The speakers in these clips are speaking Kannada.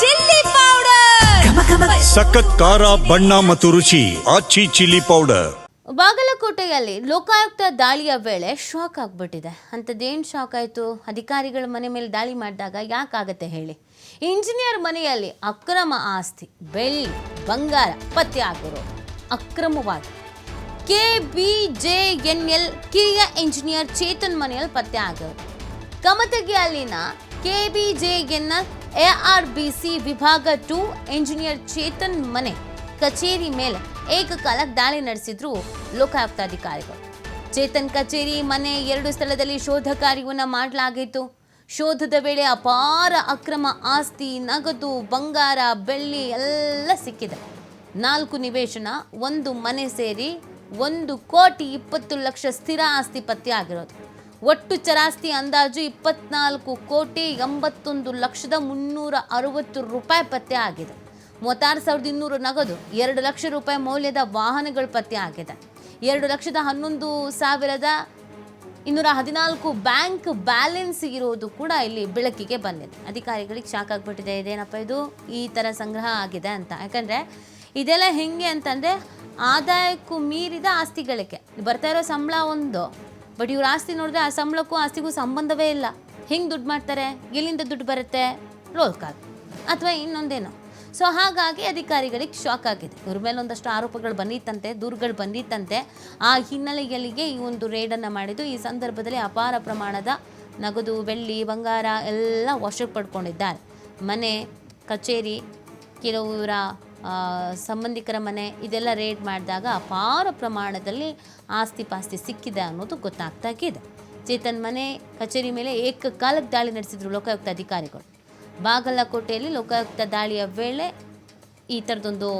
Chilli powder. ಸಖತ್ ಖಾರ ಬಣ್ಣ ಮತ್ತು ರುಚಿ ಆಚಿ ಚಿಲ್ಲಿ ಪೌಡರ್. ಬಾಗಲಕೋಟೆಯಲ್ಲಿ ಲೋಕಾಯುಕ್ತ ದಾಳಿಯ ವೇಳೆ ಶಾಕ್ ಆಗ್ಬಿಟ್ಟಿದೆ. ಅಂಥದ್ದೇನು ಶಾಕ್ ಆಯಿತು? ಅಧಿಕಾರಿಗಳ ಮನೆ ಮೇಲೆ ದಾಳಿ ಮಾಡಿದಾಗ ಯಾಕಾಗತ್ತೆ ಹೇಳಿ? ಇಂಜಿನಿಯರ್ ಮನೆಯಲ್ಲಿ ಅಕ್ರಮ ಆಸ್ತಿ ಬೆಳ್ಳಿ ಬಂಗಾರ ಪತ್ತೆ ಆಗಿರೋ ಅಕ್ರಮವಾಗಿ. K B J N L ಕಿರಿಯ ಇಂಜಿನಿಯರ್ ಚೇತನ್ ಮನೆಯಲ್ಲಿ ಪತ್ತೆ ಆಗಿರೋದು ಕಮತಗಿ ಅಲ್ಲಿನ ಎಆರ್ಬಿಸಿ ವಿಭಾಗ ಟು ಇಂಜಿನಿಯರ್ ಚೇತನ್ ಮನೆ ಕಚೇರಿ ಮೇಲೆ ಏಕಕಾಲ ದಾಳಿ ನಡೆಸಿದ್ರು ಲೋಕಾಯುಕ್ತ ಅಧಿಕಾರಿಗಳು ಚೇತನ್ ಕಚೇರಿ ಮನೆ ಎರಡು ಸ್ಥಳದಲ್ಲಿ ಶೋಧ ಕಾರ್ಯವನ್ನು ಮಾಡಲಾಗಿತ್ತು. ಶೋಧದ ವೇಳೆ ಅಪಾರ ಅಕ್ರಮ ಆಸ್ತಿ, ನಗದು, ಬಂಗಾರ, ಬೆಳ್ಳಿ ಎಲ್ಲ ಸಿಕ್ಕಿದೆ. ನಾಲ್ಕು ನಿವೇಶನ, ಒಂದು ಮನೆ ಸೇರಿ ಒಂದು ಕೋಟಿ ಇಪ್ಪತ್ತು ಲಕ್ಷ ಸ್ಥಿರ ಆಸ್ತಿ ಪತ್ತೆ ಆಗಿರೋದು. ಒಟ್ಟು ಚರಾಸ್ತಿ ಅಂದಾಜು ಇಪ್ಪತ್ನಾಲ್ಕು ಕೋಟಿ ಎಂಬತ್ತೊಂದು ಲಕ್ಷದ ಮುನ್ನೂರ ಅರವತ್ತು ರೂಪಾಯಿ ಪತ್ತೆ ಆಗಿದೆ. ಮೂವತ್ತಾರು ಸಾವಿರದ ಇನ್ನೂರು ನಗದು, ಎರಡು ಲಕ್ಷ ರೂಪಾಯಿ ಮೌಲ್ಯದ ವಾಹನಗಳು ಪತ್ತೆ ಆಗಿದೆ. ಎರಡು ಲಕ್ಷದ ಹನ್ನೊಂದು ಸಾವಿರದ ಇನ್ನೂರ ಹದಿನಾಲ್ಕು ಬ್ಯಾಂಕ್ ಬ್ಯಾಲೆನ್ಸ್ ಇರೋದು ಕೂಡ ಇಲ್ಲಿ ಬೆಳಕಿಗೆ ಬಂದಿದೆ. ಅಧಿಕಾರಿಗಳಿಗೆ ಶಾಕ್ ಆಗಿಬಿಟ್ಟಿದೆ. ಇದೇನಪ್ಪ ಇದು? ಈ ಥರ ಸಂಗ್ರಹ ಆಗಿದೆ ಅಂತ. ಯಾಕಂದರೆ ಇದೆಲ್ಲ ಹೆಂಗೆ ಅಂತಂದರೆ ಆದಾಯಕ್ಕೂ ಮೀರಿದ ಆಸ್ತಿಗಳಿಗೆ. ಬರ್ತಾ ಇರೋ ಸಂಬಳ ಒಂದು ಬಟ್ ಇವ್ರ ಆಸ್ತಿ ನೋಡಿದ್ರೆ ಆ ಸಂಬಳಕ್ಕೂ ಆಸ್ತಿಗೂ ಸಂಬಂಧವೇ ಇಲ್ಲ. ಹೆಂಗೆ ದುಡ್ಡು ಮಾಡ್ತಾರೆ? ಎಲ್ಲಿಂದ ದುಡ್ಡು ಬರುತ್ತೆ? ರೋಲ್ ಕಾಲ್ ಅಥವಾ ಇನ್ನೊಂದೇನೋ. ಸೊ ಹಾಗಾಗಿ ಅಧಿಕಾರಿಗಳಿಗೆ ಶಾಕ್ ಆಗಿದೆ. ಇವ್ರ ಮೇಲೆ ಒಂದಷ್ಟು ಆರೋಪಗಳು ಬಂದಿತ್ತಂತೆ, ದೂರುಗಳು ಬಂದಿತ್ತಂತೆ. ಆ ಹಿನ್ನೆಲೆಯಲ್ಲಿಗೆ ಈ ಒಂದು ರೇಡನ್ನು ಮಾಡಿದ್ದು ಈ ಸಂದರ್ಭದಲ್ಲಿ ಅಪಾರ ಪ್ರಮಾಣದ ನಗದು, ಬೆಳ್ಳಿ, ಬಂಗಾರ ಎಲ್ಲ ವಶಕ್ಕೆ ಪಡ್ಕೊಂಡಿದ್ದಾರೆ. ಮನೆ, ಕಚೇರಿ, ಕೆಲವರ ಸಂಬಂಧಿಕರ ಮನೆ ಇದೆಲ್ಲ ರೇಡ್ ಮಾಡಿದಾಗ ಅಪಾರ ಪ್ರಮಾಣದಲ್ಲಿ ಆಸ್ತಿ ಪಾಸ್ತಿ ಸಿಕ್ಕಿದೆ ಅನ್ನೋದು ಗೊತ್ತಾಗ್ತಾಗಿದೆ ಚೇತನ್ ಮನೆ ಕಚೇರಿ ಮೇಲೆ ಏಕಕಾಲಕ್ಕೆ ದಾಳಿ ನಡೆಸಿದ್ರು ಲೋಕಾಯುಕ್ತ ಅಧಿಕಾರಿಗಳು. ಬಾಗಲಕೋಟೆಯಲ್ಲಿ ಲೋಕಾಯುಕ್ತ ದಾಳಿಯ ವೇಳೆ ಈ ಥರದೊಂದು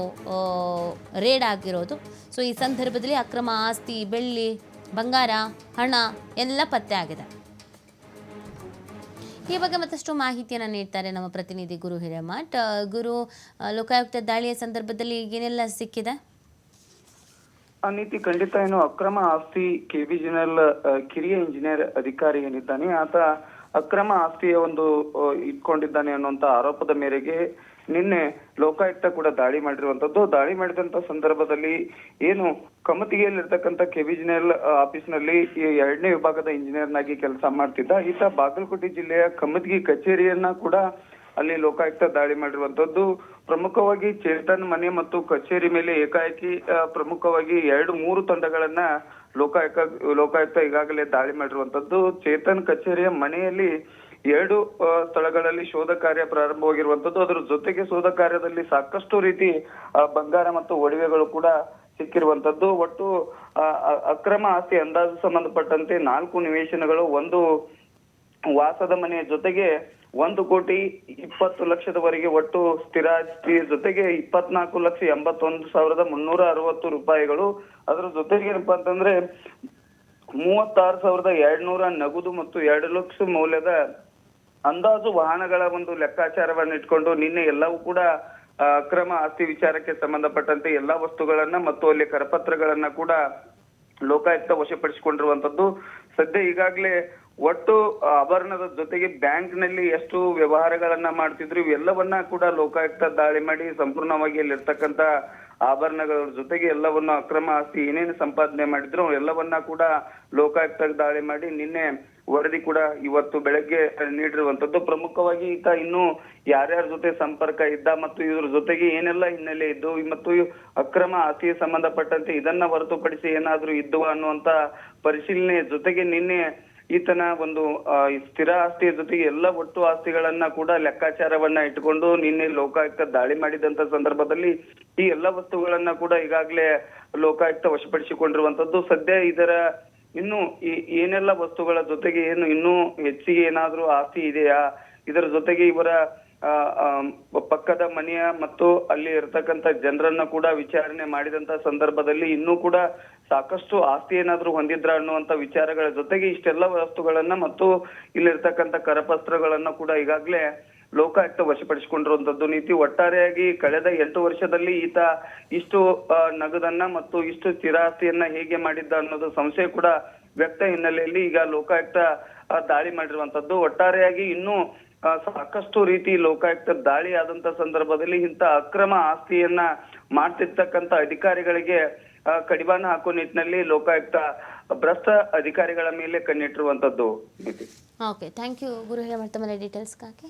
ರೇಡ್ ಆಗಿರೋದು. ಸೊ ಈ ಸಂದರ್ಭದಲ್ಲಿ ಅಕ್ರಮ ಆಸ್ತಿ, ಬೆಳ್ಳಿ, ಬಂಗಾರ, ಹಣ ಎಲ್ಲ ಪತ್ತೆ ಆಗಿದೆ. ಈ ಬಗ್ಗೆ ಮತ್ತಷ್ಟು ಮಾಹಿತಿಯನ್ನು ನೀಡ್ತಾರೆ ನಮ್ಮ ಪ್ರತಿನಿಧಿ ಗುರು ಹಿರೇಮಠ್ ಗುರು ಲೋಕಾಯುಕ್ತ ದಾಳಿಯ ಸಂದರ್ಭದಲ್ಲಿ ಏನೆಲ್ಲ ಸಿಕ್ಕಿದೆ? ಆ ಖಂಡಿತ ಏನು ಅಕ್ರಮ ಆಸ್ತಿ ಜನರಲ್ ಕಿರಿಯ ಇಂಜಿನಿಯರ್ ಅಧಿಕಾರಿ ಏನಿದ್ದಾನೆ, ಆತ ಅಕ್ರಮ ಆಸ್ತಿಯ ಒಂದು ಇಟ್ಕೊಂಡಿದ್ದಾನೆ ಅನ್ನುವಂತ ಆರೋಪದ ಮೇರೆಗೆ ನಿನ್ನೆ ಲೋಕಾಯುಕ್ತ ಕೂಡ ದಾಳಿ ಮಾಡಿರುವಂತದ್ದು. ದಾಳಿ ಮಾಡಿದಂತ ಸಂದರ್ಭದಲ್ಲಿ ಏನು ಕಮತಿಗೆಯಲ್ಲಿರ್ತಕ್ಕಂಥ ಕೆಬಿಜಿನಲ್ ಆಫೀಸ್ನಲ್ಲಿ ಈ ಎರಡನೇ ವಿಭಾಗದ ಇಂಜಿನಿಯರ್ನಾಗಿ ಕೆಲಸ ಮಾಡ್ತಿದ್ದ. ಈತ ಬಾಗಲಕೋಟೆ ಜಿಲ್ಲೆಯ ಕಮತಿಗೆ ಕಚೇರಿಯನ್ನ ಕೂಡ ಅಲ್ಲಿ ಲೋಕಾಯುಕ್ತ ದಾಳಿ ಮಾಡಿರುವಂತದ್ದು ಪ್ರಮುಖವಾಗಿ ಚೇತನ್ ಮನೆ ಮತ್ತು ಕಚೇರಿ ಮೇಲೆ ಏಕಾಏಕಿ ಪ್ರಮುಖವಾಗಿ ಎರಡು ಮೂರು ತಂಡಗಳನ್ನ ಲೋಕಾಯುಕ್ತ ಲೋಕಾಯುಕ್ತ ಈಗಾಗಲೇ ದಾಳಿ ಮಾಡಿರುವಂತದ್ದು ಚೇತನ್ ಕಚೇರಿಯ ಮನೆಯಲ್ಲಿ ಎರಡು ಸ್ಥಳಗಳಲ್ಲಿ ಶೋಧ ಕಾರ್ಯ ಪ್ರಾರಂಭವಾಗಿರುವಂತದ್ದು ಅದರ ಜೊತೆಗೆ ಶೋಧ ಕಾರ್ಯದಲ್ಲಿ ಸಾಕಷ್ಟು ರೀತಿ ಬಂಗಾರ ಮತ್ತು ಒಡವೆಗಳು ಕೂಡ ಸಿಕ್ಕಿರುವಂತದ್ದು ಒಟ್ಟು ಅಕ್ರಮ ಆಸ್ತಿ ಅಂದಾಜು ಸಂಬಂಧಪಟ್ಟಂತೆ ನಾಲ್ಕು ನಿವೇಶನಗಳು, ಒಂದು ವಾಸದ ಮನೆಯ ಜೊತೆಗೆ ಒಂದು ಕೋಟಿ ಇಪ್ಪತ್ತು ಲಕ್ಷದವರೆಗೆ ಒಟ್ಟು ಸ್ಥಿರಾಸ್ತಿ ಜೊತೆಗೆ ಇಪ್ಪತ್ನಾಲ್ಕು ಲಕ್ಷ ಎಂಬತ್ತೊಂದು ಸಾವಿರದ ಮುನ್ನೂರ ಅರವತ್ತು ರೂಪಾಯಿಗಳು. ಅದರ ಜೊತೆಗೆ ಏನಪ್ಪಾ ಅಂತಂದ್ರೆ ಮೂವತ್ತಾರು ಸಾವಿರದ ಎರಡ್ನೂರ ನಗದು ಮತ್ತು ಎರಡು ಲಕ್ಷ ಮೌಲ್ಯದ ಅಂದಾಜು ವಾಹನಗಳ ಒಂದು ಲೆಕ್ಕಾಚಾರವನ್ನು ಇಟ್ಕೊಂಡು ನಿನ್ನೆ ಎಲ್ಲವೂ ಕೂಡ ಅಕ್ರಮ ಆಸ್ತಿ ವಿಚಾರಕ್ಕೆ ಸಂಬಂಧಪಟ್ಟಂತೆ ಎಲ್ಲಾ ವಸ್ತುಗಳನ್ನ ಮತ್ತು ಅಲ್ಲಿ ಕರಪತ್ರಗಳನ್ನ ಕೂಡ ಲೋಕಾಯುಕ್ತ ವಶಪಡಿಸಿಕೊಂಡಿರುವಂತದ್ದು. ಸದ್ಯ ಈಗಾಗಲೇ ಒಟ್ಟು ಆಭರಣದ ಜೊತೆಗೆ ಬ್ಯಾಂಕ್ನಲ್ಲಿ ಎಷ್ಟು ವ್ಯವಹಾರಗಳನ್ನ ಮಾಡ್ತಿದ್ರು ಇವೆಲ್ಲವನ್ನ ಕೂಡ ಲೋಕಾಯುಕ್ತ ದಾಳಿ ಮಾಡಿ ಸಂಪೂರ್ಣವಾಗಿ ಅಲ್ಲಿರ್ತಕ್ಕಂತ ಆಭರಣಗಳ ಜೊತೆಗೆ ಎಲ್ಲವನ್ನ ಅಕ್ರಮ ಆಸ್ತಿ ಏನೇನು ಸಂಪಾದನೆ ಮಾಡಿದ್ರು ಎಲ್ಲವನ್ನ ಕೂಡ ಲೋಕಾಯುಕ್ತ ದಾಳಿ ಮಾಡಿ ನಿನ್ನೆ ವರದಿ ಕೂಡ ಇವತ್ತು ಬೆಳಗ್ಗೆ ನೀಡಿರುವಂತದ್ದು ಪ್ರಮುಖವಾಗಿ ಈತ ಇನ್ನು ಯಾರ್ಯಾರ ಜೊತೆ ಸಂಪರ್ಕ ಇದ್ದ ಮತ್ತು ಇದ್ರ ಜೊತೆಗೆ ಏನೆಲ್ಲ ಹಿನ್ನೆಲೆ ಇದ್ದು ಮತ್ತು ಅಕ್ರಮ ಆಸ್ತಿ ಸಂಬಂಧಪಟ್ಟಂತೆ ಇದನ್ನ ಹೊರತುಪಡಿಸಿ ಏನಾದ್ರೂ ಇದ್ದು ಅನ್ನುವಂತ ಪರಿಶೀಲನೆ ಜೊತೆಗೆ ನಿನ್ನೆ ಈತನ ಒಂದು ಸ್ಥಿರ ಆಸ್ತಿ ಜೊತೆಗೆ ಎಲ್ಲ ಒಟ್ಟು ಆಸ್ತಿಗಳನ್ನ ಕೂಡ ಲೆಕ್ಕಾಚಾರವನ್ನ ಇಟ್ಟುಕೊಂಡು ನಿನ್ನೆ ಲೋಕಾಯುಕ್ತ ದಾಳಿ ಮಾಡಿದಂತ ಸಂದರ್ಭದಲ್ಲಿ ಈ ಎಲ್ಲ ವಸ್ತುಗಳನ್ನ ಕೂಡ ಈಗಾಗಲೇ ಲೋಕಾಯುಕ್ತ ವಶಪಡಿಸಿಕೊಂಡಿರುವಂತದ್ದು. ಸದ್ಯ ಇದರ ಇನ್ನು ಏನೆಲ್ಲ ವಸ್ತುಗಳ ಜೊತೆಗೆ ಏನು ಇನ್ನೂ ಹೆಚ್ಚಿಗೆ ಏನಾದ್ರೂ ಆಸ್ತಿ ಇದೆಯಾ? ಇದರ ಜೊತೆಗೆ ಇವರ ಪಕ್ಕದ ಮನೆಯ ಮತ್ತು ಅಲ್ಲಿ ಇರತಕ್ಕಂತ ಜನರನ್ನ ಕೂಡ ವಿಚಾರಣೆ ಮಾಡಿದಂತ ಸಂದರ್ಭದಲ್ಲಿ ಇನ್ನೂ ಕೂಡ ಸಾಕಷ್ಟು ಆಸ್ತಿ ಏನಾದ್ರೂ ಹೊಂದಿದ್ರ ಅನ್ನುವಂತ ವಿಚಾರಗಳ ಜೊತೆಗೆ ಇಷ್ಟೆಲ್ಲ ವಸ್ತುಗಳನ್ನ ಮತ್ತು ಇಲ್ಲಿರ್ತಕ್ಕಂತ ಕರಪತ್ರಗಳನ್ನ ಕೂಡ ಈಗಾಗ್ಲೇ ಲೋಕಾಯುಕ್ತ ವಶಪಡಿಸಿಕೊಂಡಿರುವಂತದ್ದು. ನೀತಿ ಒಟ್ಟಾರೆಯಾಗಿ ಕಳೆದ ಎಂಟು ವರ್ಷದಲ್ಲಿ ಈತ ಇಷ್ಟು ನಗದನ್ನ ಮತ್ತು ಇಷ್ಟು ಸ್ಥಿರಾಸ್ತಿಯನ್ನ ಹೇಗೆ ಮಾಡಿದ್ದ ಅನ್ನೋದು ಸಂಶಯ ಕೂಡ ವ್ಯಕ್ತ ಹಿನ್ನೆಲೆಯಲ್ಲಿ ಈಗ ಲೋಕಾಯುಕ್ತ ದಾಳಿ ಮಾಡಿರುವಂತದ್ದು. ಒಟ್ಟಾರೆಯಾಗಿ ಇನ್ನೂ ಸಾಕಷ್ಟು ರೀತಿ ಲೋಕಾಯುಕ್ತ ದಾಳಿ ಆದಂತ ಸಂದರ್ಭದಲ್ಲಿ ಇಂತ ಅಕ್ರಮ ಆಸ್ತಿಯನ್ನ ಮಾಡ್ತಿರ್ತಕ್ಕಂಥ ಅಧಿಕಾರಿಗಳಿಗೆ ಕಡಿವಾಣ ಹಾಕುವ ನಿಟ್ಟಿನಲ್ಲಿ ಲೋಕಾಯುಕ್ತ ಭ್ರಷ್ಟ ಅಧಿಕಾರಿಗಳ ಮೇಲೆ ಕಣ್ಣಿಟ್ಟಿರುವಂತದ್ದು ಓಕೆ ಥ್ಯಾಂಕ್ ಯು ಗುರು ಹೇಳ ಡೀಟೇಲ್ಸ್ಗಾಗಿ